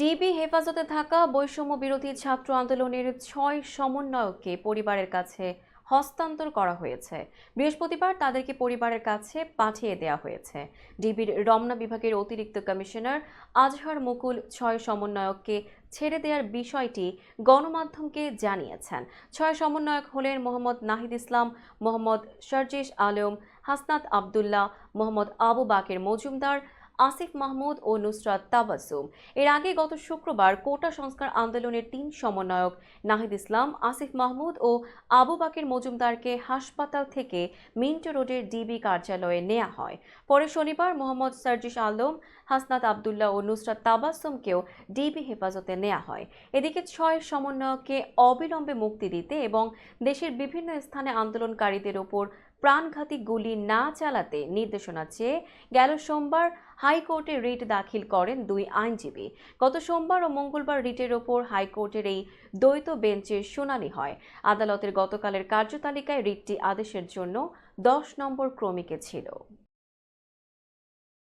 DB হেফাজতে থাকা বৈষম্য বিরোধী ছাত্র আন্দোলনের ছয় সমন্বয়ককে পরিবারের কাছে হস্তান্তর করা হয়েছে। বৃহস্পতিবার তাদেরকে পরিবারের কাছে পাঠিয়ে দেওয়া হয়েছে। ডিবির রমনা বিভাগের অতিরিক্ত কমিশনার আজহার মুকুল ছয় সমন্বয়ককে ছেড়ে দেওয়ার বিষয়টি গণমাধ্যমকে জানিয়েছেন। ছয় সমন্বয়ক হলেন মোহাম্মদ নাহিদ ইসলাম, মোহাম্মদ শারজিস আলম, হাসনাত আবদুল্লাহ, মোহাম্মদ আবু বাকের মজুমদার আসিফ মাহমুদ ও নুসরাত তাবাসুম। এর আগে গত শুক্রবার কোটা সংস্কার আন্দোলনের তিন সমন্বয়ক নাহিদ ইসলাম, আসিফ মাহমুদ ও আবু বাকের মজুমদারকে হাসপাতাল থেকে মিন্টো রোডের ডিবি কার্যালয়ে নেওয়া হয়। পরে শনিবার মোহাম্মদ সার্জিস আলম হাসনাত আবদুল্লাহ ও নুসরাত তাবাসুমকেও ডিবি হেফাজতে নেওয়া হয়। এদিকে ছয় সমন্বয়কে অবিলম্বে মুক্তি দিতে এবং দেশের বিভিন্ন স্থানে আন্দোলনকারীদের ওপর প্রাণঘাতী গুলি না চালাতে নির্দেশনা চেয়ে গেল সোমবার হাইকোর্টে রিট দাখিল করেন দুই আইনজীবী। গত সোমবার ও মঙ্গলবার রিটের ওপর হাইকোর্টের এই দ্বৈত বেঞ্চে শুনানি হয়। আদালতের গতকালের কার্যতালিকায় রিটটি আদেশের জন্য দশ নম্বর ক্রমিকে ছিল।